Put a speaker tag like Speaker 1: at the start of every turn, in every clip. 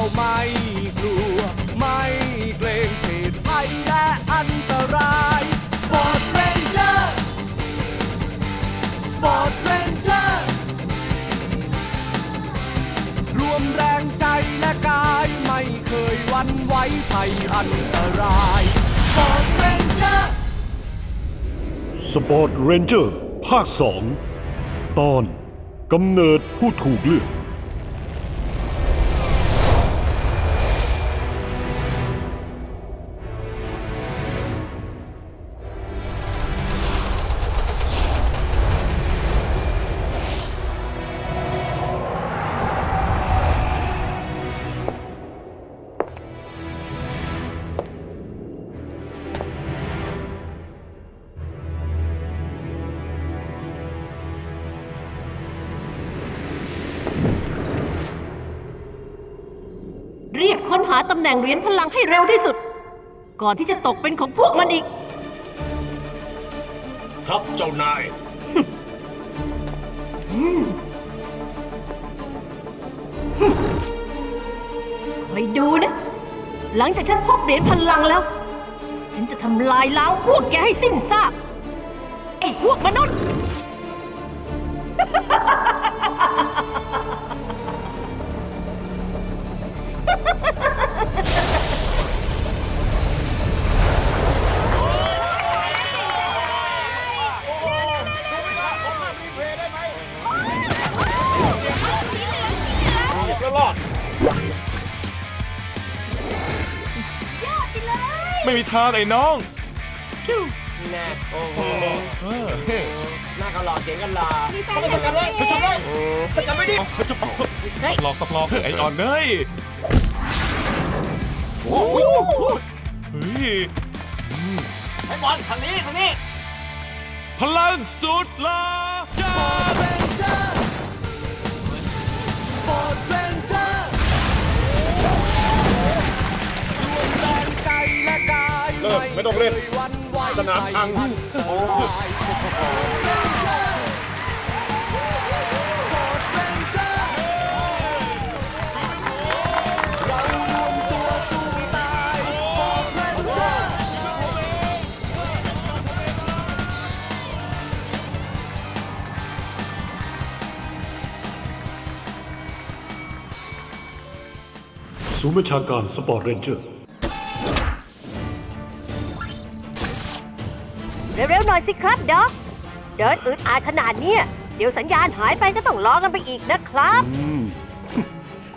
Speaker 1: พวกเราไม่กลัว ไม่เกรงเหตุภัยและอันตราย Sport Ranger Sport Ranger รวมแรงใจและกายไม่เคยหวันไหวภัยอันตราย Sport Ranger
Speaker 2: สปอร์ตเรนเจอร์ภาคสองตอนกำเนิดผู้ถูกเลือก
Speaker 3: หาตำแหน่งเหรียญพลังให้เร็วที่สุด ก่อนที่จะตกเป็นของพวกมันอีก
Speaker 4: ครับเจ้านาย
Speaker 3: คอยดูนะ หลังจากฉันพบเหรียญพลังแล้ว ฉันจะทำลายล้างพวกแกให้สิ้นซาก ไอ้พวกมนุษย์
Speaker 5: ไม่มีทางไอ้น้อง
Speaker 4: แน่โอ้โหหน้ากันหล่อเสียงกันหล่อเขาไปสกัดไว้สกัดไว้สกัดไว้ดิ
Speaker 5: จะปอกหลอกสักหลอกเถอะไอ้อ่อนเอ้ยโอ้โหเฮ้ย
Speaker 4: ไอ้บอลทางนี้ทางนี้
Speaker 5: พลังสุดละ
Speaker 1: Sport Ranger Sport Ranger ร
Speaker 4: เลิกไม่ต้องเล่น สนามพัง
Speaker 1: ภัยอันตราย Sport Ranger Sport Ranger เรารวมตัวสู้ตาย Sport Ranger
Speaker 2: ศูนย์บัญชาการสปอร์ตเรนเจอร์
Speaker 3: เร็วๆหน่อยสิครับด็อก เดินอึดอัดขนาดเนี้ยเดี๋ยวสัญญาณหายไปก็ต้องรอกันไปอีกนะครับ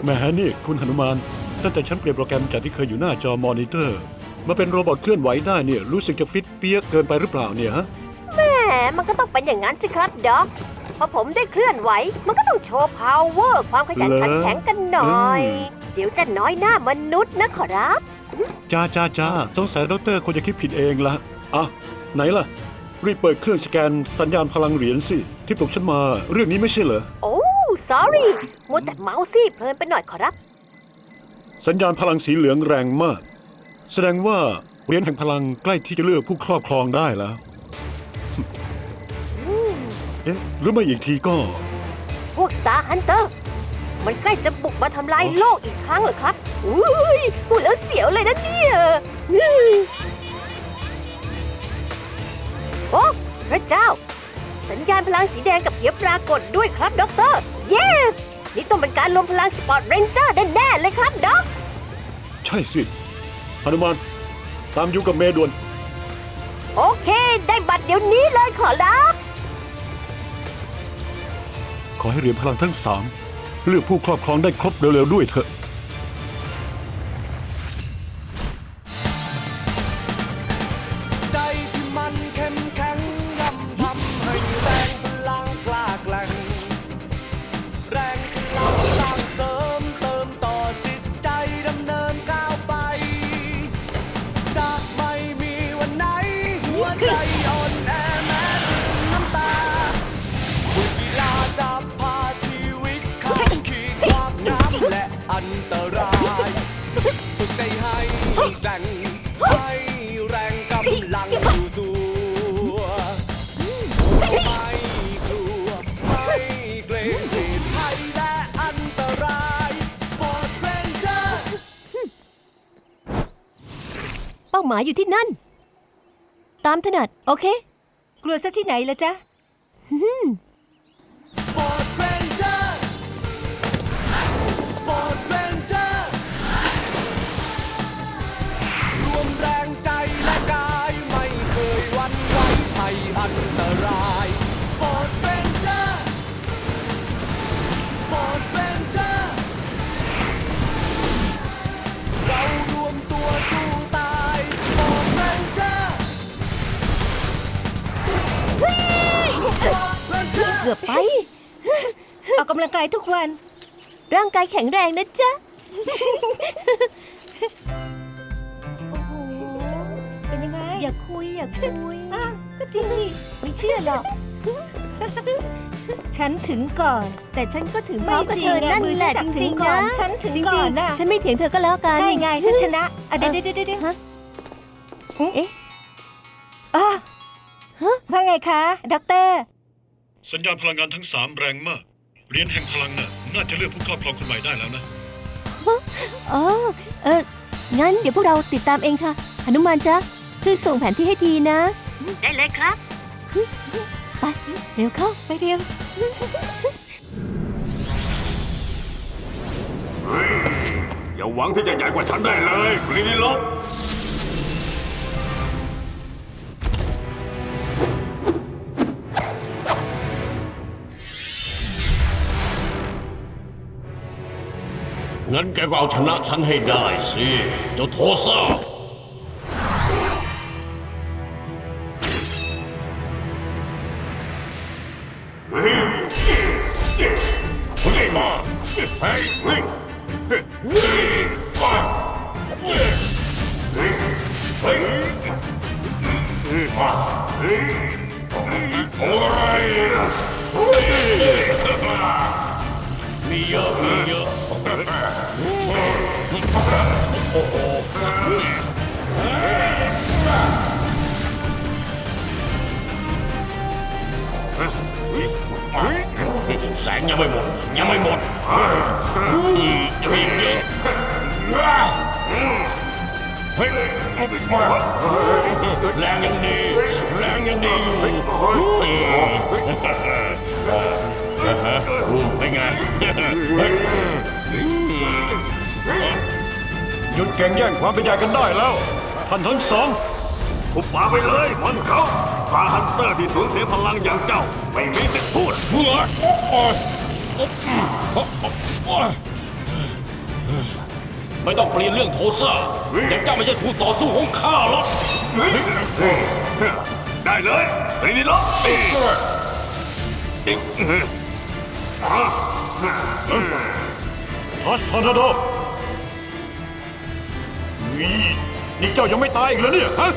Speaker 2: แหมนี่คุณหนุมาน ตั้งแต่ฉันเปลี่ยนโปรแกรมจากที่เคยอยู่หน้าจอมอนิเตอร์ มาเป็นโรบอทเคลื่อนไหวได้เนี่ยรู้สึกจะฟิตเปี้ยเกินไปหรือเปล่าเนี่ยฮะ
Speaker 3: แหมมันก็ต้องเป็นอย่างนั้นสิครับด็อกพอผมได้เคลื่อนไหว มันก็ต้องโชว์พาวเวอร์ความขยัน
Speaker 2: เหรอ
Speaker 3: ขันแข็งกันหน่อย
Speaker 2: อืม
Speaker 3: เดี๋ยวจะน้อยหน้ามนุษย์นะขอรับ
Speaker 2: จ้าจ้าจ้าสงสัยดรคงจะคิดผิดเองละอะ ไหนล่ะ รีบเปิดเครื่องสแกนสัญญาณพลังเหรียญสิ ที่ปลุกฉันมาเรื่องนี้ไม่ใช่เหรอ
Speaker 3: โอ้ sorry มัวแต่เมาส์ซี่เพลินไปหน่อยขอรับ
Speaker 2: สัญญาณพลังสีเหลืองแรงมาก แสดงว่าเหรียญแห่งพลังใกล้ที่จะเลือกผู้ครอบครองได้แล้วเอ๊ะหรือไม่อีกทีก็
Speaker 3: พวก Star Hunter มันใกล้จะบุกมาทำลายโลกอีกครั้งเหรอครับ อุ้ยพูดแล้วเสียวเลยนะเนี่ยอืม โอ้พระเจ้า สัญญาณพลังสีแดงกับเขียวปรากฏด้วยครับด็อกเตอร์ yes นี่ต้องเป็นการรวมพลังสปอร์ตเรนเจอร์แน่ๆเลยครับด็อก
Speaker 2: ใช่สิหนุมานตามอยู่กับเมย์ด่วน
Speaker 3: โอเค ได้บัตรเดี๋ยวนี้เลยขอรับ
Speaker 2: ขอให้เหรียญพลังทั้งสามเลือกผู้ครอบครองได้ครบเร็วๆด้วยเถอะ
Speaker 1: ใจอ่อนแอแม้น้ำตาบุญกีฬจะพาชีวิตข้าขีดความน้ำและอันตรายฝึกใจให้แกร่งให้แรงกำลัง
Speaker 3: อยู่ตัวไม่
Speaker 6: กลัวไม่
Speaker 1: เกรงเหตุภัยและอันตรายสปอร์ตเรนเจอร์ เป้าหมายอยู่ที่นั่น ตามถนัด โอเค กลัวซะ
Speaker 3: ที่ไหนละ
Speaker 6: จ๊ะ กกำลังกายทุกวัน
Speaker 3: ร่างกายแข็งแรงนะจ๊ะ
Speaker 6: เป็นยังไง
Speaker 3: อย่าคุย อย่าคุย
Speaker 6: อะก็จริงดิ
Speaker 3: ไม่เชื่อหรอก
Speaker 6: ฉันถึงก่อน
Speaker 3: แต่ฉันก็ถึง
Speaker 6: ไม่
Speaker 3: พร้อมกับ
Speaker 6: จริ
Speaker 3: เธ
Speaker 6: ง
Speaker 3: อ
Speaker 6: อะ
Speaker 3: นั่น
Speaker 6: มือ
Speaker 3: แหละ
Speaker 6: ฉั
Speaker 3: จ
Speaker 6: นจับ
Speaker 3: ริง
Speaker 6: ถึง
Speaker 3: ๆ
Speaker 6: ก่อ
Speaker 3: นะ
Speaker 6: นฉันถึง
Speaker 3: จริ
Speaker 6: ก่อน
Speaker 3: ๆ
Speaker 6: น่ะ
Speaker 3: ฉันไม่เถียงเธอก็แล้วกัน
Speaker 6: ใช่ไงฉันชนะอะเดี๋ยว
Speaker 3: เออ
Speaker 6: เดี๋ยวเดี๋ยวเดี๋ยว
Speaker 3: ฮะเอ๊ะ
Speaker 6: อะว่าไงคะด็อกเตอร์
Speaker 2: สัญญาณพลังงานทั้งสามแรงมาก เหรียญแห่งพลังน่ะน่าจะเลือกผู้ครอบครองคนใหม่ได้แล้วนะ
Speaker 3: อ๋อเอองั้นเดี๋ยวพวกเราติดตามเองค่ะหนุมานจ๊ะช่วยส่งแผนที่ให้ทีนะ ได้เลยครับ ไป เร็วเข้า
Speaker 6: ไปเร็ว
Speaker 7: อย่าหวังที่จะใหญ่กว่าฉันได้เลยกรีนิลบ งั้นแกก็เอาชนะฉันให้ได้สิเจ้าโทซ่าเฮ้ยมาเฮ้ยเฮ้ยมียอะมีเยอะแสงยังไม่หมดยังไม่หมดอืมยังมีอีกเยอะ เฮ้ยแรงยังดีแรงยั งดีอยู่อืมเป็นไง
Speaker 2: หยุดแข่งแย่งความเป็นใหญ่กันได้แล้ว ท่านทั้งสอง
Speaker 7: หุบปากไปเลยมอนสเขาสตาร์ฮันเตอร์ที่สูญเสียพลังอย่างเจ้า ไม่มีสิทธิ์พูด
Speaker 8: ไม่ต้องเปลี่ยนเรื่องโทซ่าแต่เจ้าไม่ใช่คู่ต่อสู้ของข้าหรอก
Speaker 7: ได้เลยกรีนิลบอีกอีก
Speaker 2: ทัสทอร์นาดนี่นี่เจ้ายังไม่ตายอีกเหรอเนี่ยฮะ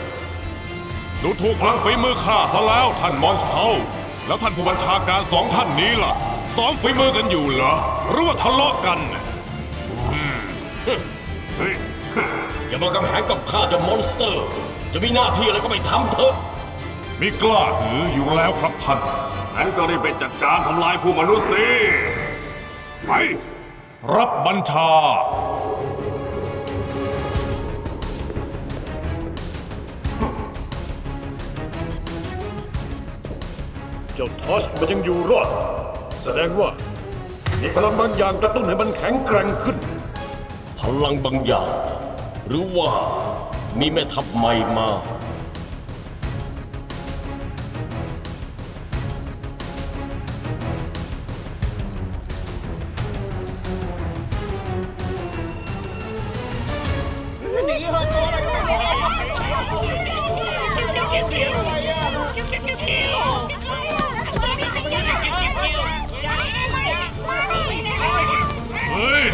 Speaker 5: ดูถูกพลังฝีมือข้าซะแล้วท่านมอนสเทลแล้วท่านผู้บัญชาการสองท่านนี้ล่ะซ้อมฝีมือกันอยู่เหรอหรือว่าทะเลาะกัน
Speaker 8: อย่ามากำแหงกับข้าจะมอนสเตอร์ จะมีหน้าที่อะไรก็ไปทำเถอะ
Speaker 5: มีกล้าหืออยู่แล้วครับท่าน
Speaker 7: งั้นก็รีบไปจัดการทำลายผู้มนุษย์สิไป
Speaker 5: รับบัญชา
Speaker 2: เจ้าทอสมันยังอยู่รอด แสดงว่า มีพลังบางอย่างกระตุ้นให้มันแข็งแกร่งขึ้น
Speaker 8: พลังบางอย่าง หรือว่ามีแม่ทัพใหม่มา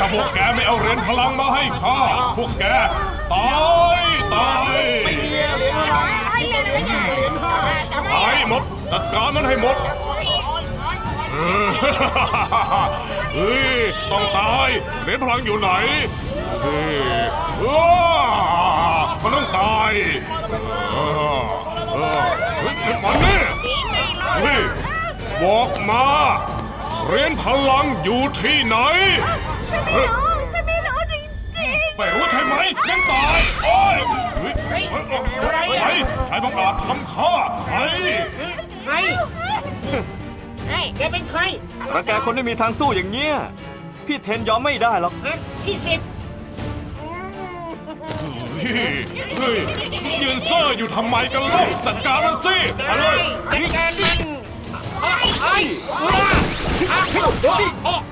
Speaker 5: ถ้าพวกแกไม่เอาเหรียญพลังมาให้ข้า พวกแกตายตายตายหมดจัดการมันให้หมดเออเฮ้ยต้องตายเหรียญพลังอยู่ไหนเฮ้ยว้ามันต้องตายเออเออเฮ้ยมันนี่เฮ้ยบอกมาเหรียญพลังอยู่ที่ไหน
Speaker 3: ฉันไม่รู้ ฉันไม่รู้จริง
Speaker 5: ไม่รู้ใช่ไหมยังตายโอ้ยเฮ้ยเฮ้ยอะไรใครใครบังอาจทำข้าใคร
Speaker 4: ใครเฮ้ยแกเป็นใคร
Speaker 7: รังแกคนไม่มีทางสู้อย่างเงี้ย พี่เทนยอมไม่ได้หรอก
Speaker 4: ฮะพี่สิบ
Speaker 5: เฮ้ยเฮ้ยยืนเซ่ออยู่ทำไมกันเล่าจัดการมันสิอาเลย
Speaker 4: จัดการมันโอ้ยโอ้ยโอ้ยอ้าวโอ้ยโอ้ยโอ้ยอ้าวโอ้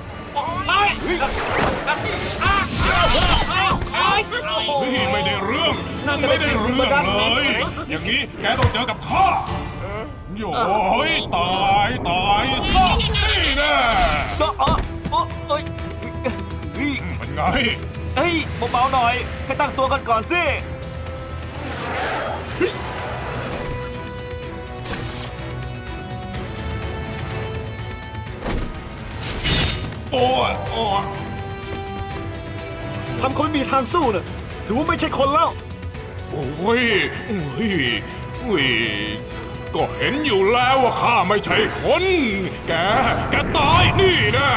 Speaker 4: ย
Speaker 5: เฮ้ยไม่ได้เรื่อง
Speaker 4: น่าจะ
Speaker 5: ไม่
Speaker 4: ได้
Speaker 5: ได้เรื่องเลย อย่างนี้แกต้องเจอกับข้าโอ้ยตายตายซะนี่แน่
Speaker 7: ก็อ๋ออ๋อเอ้ยเฮ้ย
Speaker 5: เป็นไง
Speaker 7: เฮ้ยเบาๆหน่อย ให้ตั้งตัวกันก่อนสิ
Speaker 5: โอ้ยโอ้ย
Speaker 2: ทำคนไม่มีทางสู้น่ะถือว่าไม่ใช่คนแล้ว
Speaker 5: โอ้ยโอ้ยโอ้ยก็เห็นอยู่แล้วว่าข้าไม่ใช่คน แก แกตายนี่แน่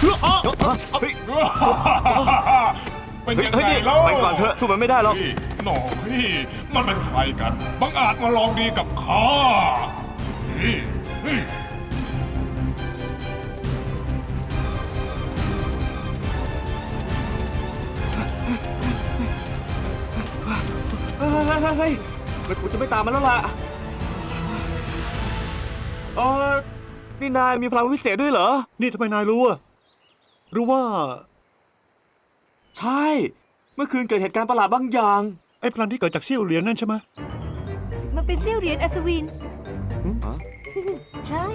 Speaker 7: เฮ้ย
Speaker 5: เป็น
Speaker 7: เฮ้ย
Speaker 5: ยัง
Speaker 7: เฮ้ย
Speaker 5: ไง
Speaker 7: นี่
Speaker 5: เล่า
Speaker 7: ไปก่อนเถอะสู้มันไม่ได้หรอก
Speaker 5: เฮ้ยหน่อยมันเป็นใครกัน บังอาจมาลองดีกับข้า
Speaker 7: เฮ้ยมันคงจะไม่ตามมาแล้วล่ะเออนี่นายมีพลังวิเศษด้วยเหรอ
Speaker 2: นี่ทำไมนายรู้อะหรือว่า
Speaker 7: ใช่ เมื่อคืนเกิดเหตุการณ์ประหลาดบางอย่าง
Speaker 2: ไอ้พลังที่เกิดจากเสี้ยวเหรียญนั่นใช่ไหม
Speaker 6: มันเป็นเสี้ยวเหรียญอัศวิน
Speaker 3: ใช่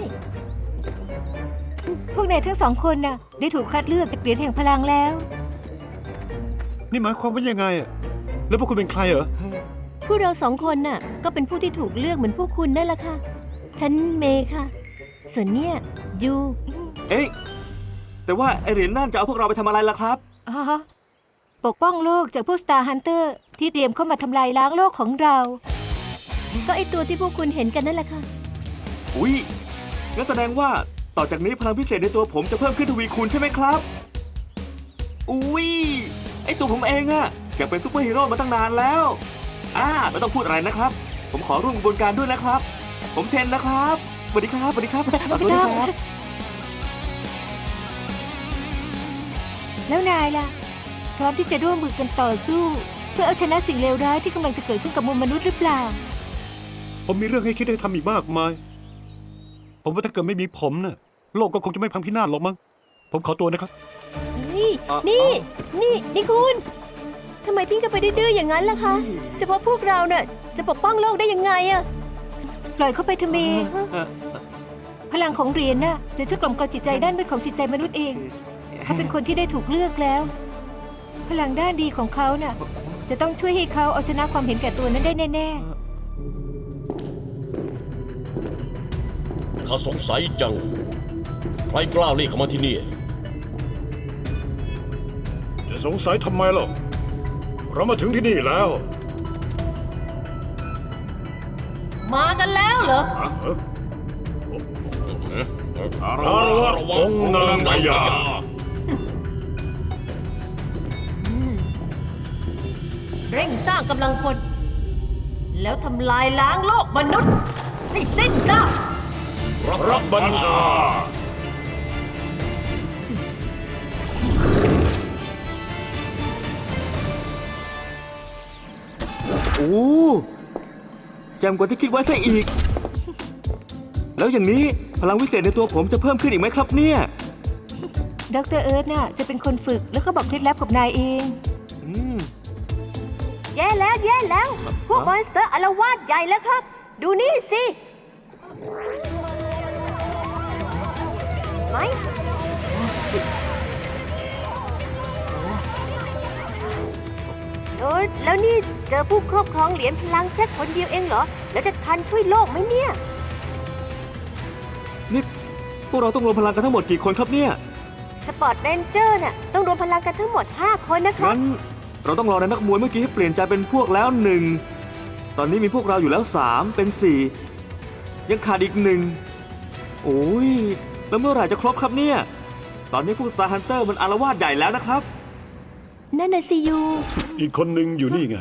Speaker 6: พวกนายทั้งสองคนน่ะ ได้ถูกคัดเลือกจากเหรียญแห่งพลังแล้ว
Speaker 2: นี่หมายความว่ายังไงอะแล้วพวกคุณเป็นใครเหรอ
Speaker 3: พวกเราสองคนน่ะ ก็เป็นผู้ที่ถูกเลือกเหมือนพวกคุณนั่นแหละค่ะ ฉันเมย์ค่ะ ส่วนเนี่ยยู
Speaker 7: เอ๊ะแต่ว่าไอเหรียญนั่นจะเอาพวกเราไปทำอะไรล่ะครับ
Speaker 6: อ๋อปกป้องโลกจากพวก Star Hunter ที่เตรียมเข้ามาทำลายล้างโลกของเรา
Speaker 3: ก็ไอตัวที่พวกคุณเห็นกันนั่นแหละค่ะ
Speaker 7: อุ้ยงั้นแสดงว่าต่อจากนี้พลังพิเศษในตัวผมจะเพิ่มขึ้นทวีคูณใช่ไหมครับ อุ้ยไอตัวผมเองอะอยากเป็นซูเปอร์ฮีโร่มาตั้งนานแล้ว อ่าไม่ต้องพูดอะไรนะครับ ผมขอร่วมกระบวนการด้วยนะครับ ผมเทนนะครับสวัสดีครับสวัสดีครับขอโทษนะครับ
Speaker 6: แล้วนายล่ะ พร้อมที่จะร่วมมือกันต่อสู้ เพื่อเอาชนะสิ่งเลวร้ายที่กำลังจะเกิดขึ้นกับมวลมนุษย์หรือเปล่า
Speaker 2: ผมมีเรื่องให้คิดให้ทำอีกมากมาย ผมว่าถ้าเกิดไม่มีผมน่ะโลกก็คงจะไม่พังพินาศหรอกมั้ง ผมขอตัวนะครับ
Speaker 3: นี่นี่ นี่ นี่คุณ ทำไมทิ้งกันไปดื้อๆอย่างนั้นล่ะคะ เฉพาะพวกเราน่ะจะปกป้องโลกได้ยังไงอะ
Speaker 6: ปล่อยเข้าไปเถอะเมย์
Speaker 7: เอ่อ
Speaker 6: พลังของเหรียญน่ะจะช่วยกล่อมกล่อมจิตใจด้านมืดของจิตใจมนุษย์เอง เขาเป็นคนที่ได้ถูกเลือกแล้ว พลังด้านดีของเขาน่ะ จะต้องช่วยให้เขาเอาชนะความเห็นแก่ตัวนั้นได้แน่
Speaker 8: ข้าสงสัยจัง ใครกล้าเรียกเข้ามาที่นี่
Speaker 2: จะสงสัยทำไมล่ะ เรามาถึงที่นี่แล้ว
Speaker 3: มากันแล้วเหรอ
Speaker 2: อารวะองค์นางพญา
Speaker 3: เร่งสร้างกำลังพลแล้วทำลายล้างโลกมนุษย์ ให้สิ้นซาก
Speaker 2: รับบัญชา
Speaker 7: โอ้แจมกว่าที่คิดไว้ซะอีก แล้วอย่างนี้พลังวิเศษในตัวผมจะเพิ่มขึ้นอีกไหมครับเนี่ย
Speaker 6: ๆดรเอิร์ธน่ะจะเป็นคนฝึกแล้วก็บอกเคล็ดลับกับนายเอง
Speaker 7: อืม
Speaker 3: แย่แล้วแย่แล้ว พวกมอนสเตอร์อารวาสใหญ่แล้วครับ ดูนี่สิ ไหมเออแล้วนี่ เจอผู้ครอบครองเหรียญพลังแค่คนเดียวเองเหรอ แล้วจะทันช่วยโลกไหมเนี่ย
Speaker 7: นี่พวกเราต้องรวมพลังกันทั้งหมดกี่คนครับเนี่ย
Speaker 3: สปอร์ตเรนเจอร์น่ะต้องรวมพลังกันทั้งหมด 5 คนนะครับ
Speaker 7: งั้นเราต้องรอในนักมวยเมื่อกี้ให้เปลี่ยนใจเป็นพวกแล้วหนึ่ง ตอนนี้มีพวกเราอยู่แล้วสามเป็นสี่ยังขาดอีกหนึ่ง โอ้ย แล้วเมื่อไหร่จะครบครับเนี่ย ตอนนี้พวก Star Hunter มันอารวาสใหญ่แล้วนะครับ
Speaker 3: นั่นน่ะสิยู
Speaker 2: อีกคนหนึ่งอยู่นี่ไง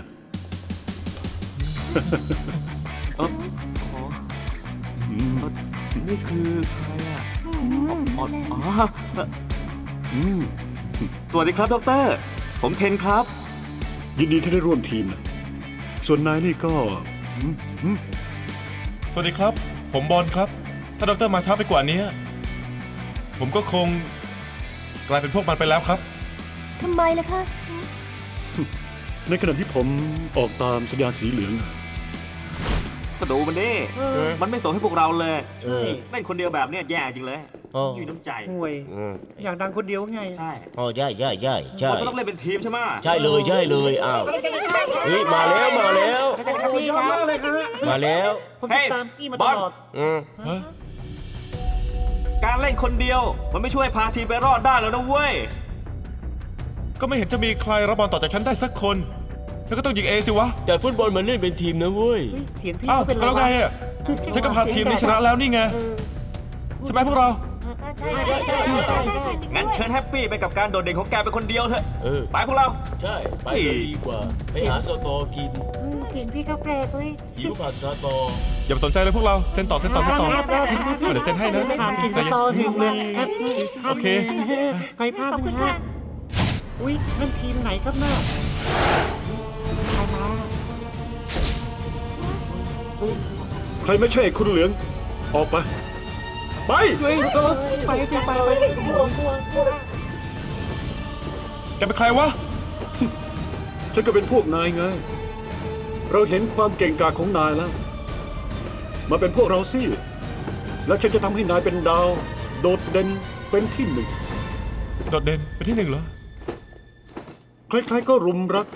Speaker 7: เออขอเอ่อนี่คือใครอะ
Speaker 3: อ๋
Speaker 7: ออ๋อ
Speaker 3: น่ะ
Speaker 7: เอ่อ
Speaker 2: อืม
Speaker 7: สวัสดีครับดอกเตอรผมเทนครับ
Speaker 2: ยินดีที่ได้ร่วมทีมนะส่วนนายนี่ก็อืมอืม
Speaker 5: สวัสดีครับ ผมบอลครับ ถ้าดรมาช้าไปกว่านี้ ผมก็คงกลายเป็นพวกมันไปแล้วครับ
Speaker 3: ทำไมล่ะคะ
Speaker 2: ในขณะที่ผมออกตามสัญญาณสีเหลือง
Speaker 7: ก็ดูมันดิ
Speaker 8: เออ
Speaker 7: มันไม่ส่งให้พวกเราเลย
Speaker 8: เออ
Speaker 7: เล่นคนเดียวแบบเนี้ยแย่จริงเลย
Speaker 8: อ๋อ
Speaker 7: อยู่น้ำใจ
Speaker 4: ห่วย
Speaker 8: อืม
Speaker 4: อยากดังคนเดียวไง
Speaker 7: ใช่
Speaker 8: อ๋อใช่ใช่ใช่ใช่
Speaker 7: มันก็ต้องเล่นเป็นทีมใช่ไหม
Speaker 8: ใช่เลยใช่เลยอ้าวเฮ้ยมาแล้วมาแล้ว
Speaker 4: สวัสดีครับพี่ครับเลยครับ
Speaker 8: มาแล้ว
Speaker 4: ผมติดตามพี่มาตลอด
Speaker 8: อืม
Speaker 7: การเล่นคนเดียว มันไม่ช่วยพาทีมไปรอดได้แล้วนะเว้ย
Speaker 5: ก็ไม่เห็นจะมีใครรับบอลต่อจากฉันได้สักคน ฉันก็ต้องยิงเองสิวะ
Speaker 8: แต่ฟุตบอลมันเล่นเป็นทีมนะเว้ย
Speaker 4: เฮ้ยเสียงพี่
Speaker 5: อ้าว
Speaker 4: เขาเป็น
Speaker 5: ก็แล้วไงอะฉันก็พาทีมนี้ชนะแล้วนี่ไง
Speaker 4: เออ
Speaker 5: ใช่ไหมพวกเรา
Speaker 4: ใช่ใช่ใช่ใช่ใช่ใช่
Speaker 7: งั้นเชิญแฮปปี้ไปกับการโดดเด่นของแกเป็นคนเดียวเถอะ
Speaker 8: เออ
Speaker 7: ไปพวกเรา
Speaker 8: ใช่ ไปเลยดีกว่า ไปหาสตอกิน
Speaker 4: เออเสียงพี่เขาแปลกเว้ย
Speaker 8: หิวผัดสตอ
Speaker 5: อย่าไปสนใจเลยพวกเราเซ็นต่อเซ็นต่อเซ็นต่อ
Speaker 4: ครับครับครับ
Speaker 5: เดี๋ยวเซ็นให้นะ
Speaker 4: ห้ามกินสตอถึงเลยครับ
Speaker 5: โอเค
Speaker 4: ใครพลาดนะฮะอุ้ยนั่นทีมไหนครับน่า ใคร
Speaker 2: ไม่ใช่คุณเหลือง ออกไป ไป
Speaker 7: เฮ้ย
Speaker 4: ไปสิไปไป
Speaker 5: แกเป็นใครวะ
Speaker 2: ฉันก็เป็นพวกนายไง เราเห็นความเก่งกาจของนายแล้ว มาเป็นพวกเราสิ แล้วฉันจะทำให้นายเป็นดาว โดดเด่นเป็นที่หนึ่ง
Speaker 5: โดดเด่นเป็นที่หนึ่งเหรอ
Speaker 2: ใครๆก็รุมรัก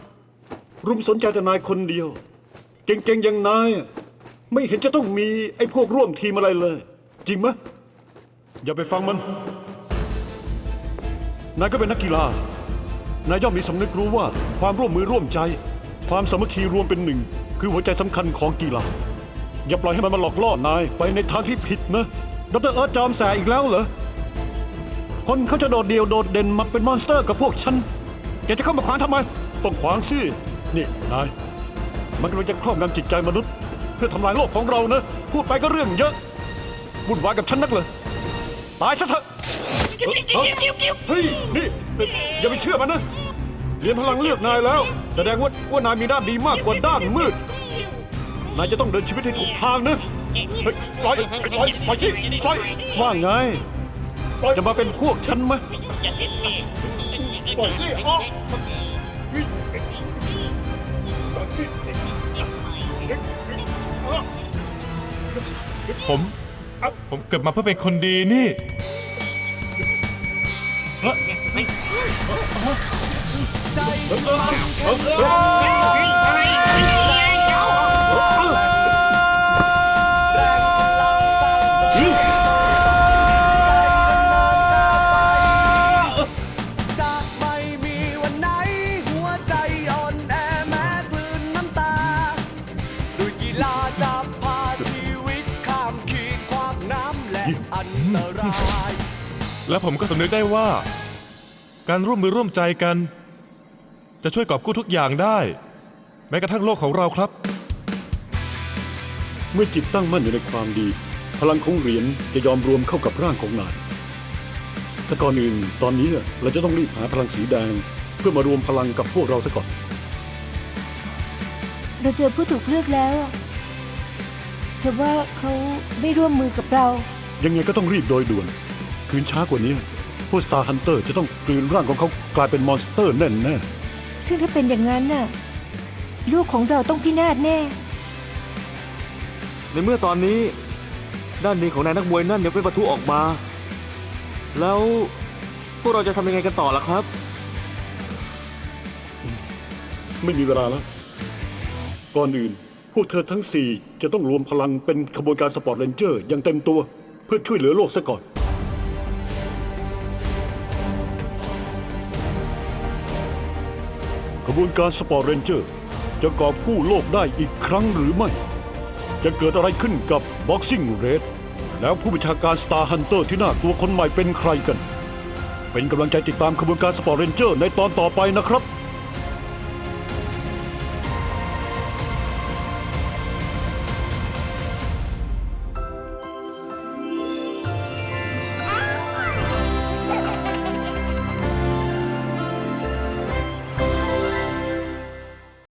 Speaker 2: รุมสนใจแต่นายคนเดียว เก่งๆอย่างนายอะ ไม่เห็นจะต้องมีไอ้พวกร่วมทีมอะไรเลย จริงไหมอย่าไปฟังมัน นายก็เป็นนักกีฬา นายย่อมมีสำนึกรู้ว่าความร่วมมือร่วมใจ ความสามัคคีรวมเป็นหนึ่ง คือหัวใจสำคัญของกีฬา อย่าปล่อยให้มันมาหลอกล่อนายไปในทางที่ผิดนะดรเอิร์ธจอมแสอีกแล้วเหรอ คนเขาจะโดดเดี่ยวโดดเด่นมาเป็นมอนสเตอร์กับพวกฉันแกจะเข้ามาขวางทำไม ต้องขวางสิ นี่นาย มันกำลังจะครอบงำจิตใจมนุษย์ พื่อทำลายโลกของเรานะ พูดไปก็เรื่องเยอะวุ่นวายกับฉันนักเลยตายซะเถอะเอ้อเฮ้ยนี่อย่าไปเชื่อมันนะเรียนพลังเลือกนายแล้ว แสดงว่าว่านายมีด้านดีมากกว่าด้านมืด นายจะต้องเดินชีวิตให้ถูกทางนะเฮ้ยปล่อยปล่อยปล่อยสิปล่อยว่าไงจะมาเป็นพวกฉันไหมปล่อยสิออกปล่อยสิ
Speaker 5: ผมผมเกิดมาเพื่อเป็นคนดีนี่
Speaker 1: ใจมันเข้ม ก็
Speaker 5: สำนึกได้ว่า การร่วมมือร่วมใจกัน จะช่วยกอบกู้ทุกอย่างได้ แม้กระทั่งโลกของเราครับ
Speaker 2: เมื่อจิตตั้งมั่นอยู่ในความดี พลังของเหรียญจะยอมรวมเข้ากับร่างของนายแต่ก่อนอื่นตอนนี้เราจะต้องรีบหาพลังสีแดง เพื่อมารวมพลังกับพวกเราซะก่อน
Speaker 6: เราเจอผู้ถูกเลือกแล้วอะแต่ว่าเขาไม่ร่วมมือกับเรา
Speaker 2: ยังไงก็ต้องรีบโดยด่วน คืนช้ากว่านี้ พวกสตาร์ฮันเตอร์จะต้องกลืนร่างของเขากลายเป็นมอนสเตอร์แน่แน่
Speaker 6: ซึ่งถ้าเป็นอย่างนั้นน่ะ ลูกของเราต้องพินาศแน่
Speaker 7: ในเมื่อตอนนี้ ด้านดีของนายนักมวยนั่นยังไม่ปะทุออกมา แล้วพวกเราจะทำยังไงกันต่อล่ะครับ
Speaker 2: ไม่มีเวลาแล้ว ก่อนอื่น พวกเธอทั้งสี่จะต้องรวมพลังเป็นขบวนการสปอร์ตเรนเจอร์อย่างเต็มตัว เพื่อช่วยเหลือโลกซะก่อน ขบวนการสปอร์เรนเจอร์ จะกอบกู้โลกได้อีกครั้งหรือไม่ จะเกิดอะไรขึ้นกับบ็อกซิ่งเรดแล้วผู้บัญชาการสตาร์ฮันเตอร์ที่น่ากลัวคนใหม่เป็นใครกัน เป็นกำลังใจติดตามขบวนการสปอร์เรนเจอร์ในตอนต่อไปนะครับ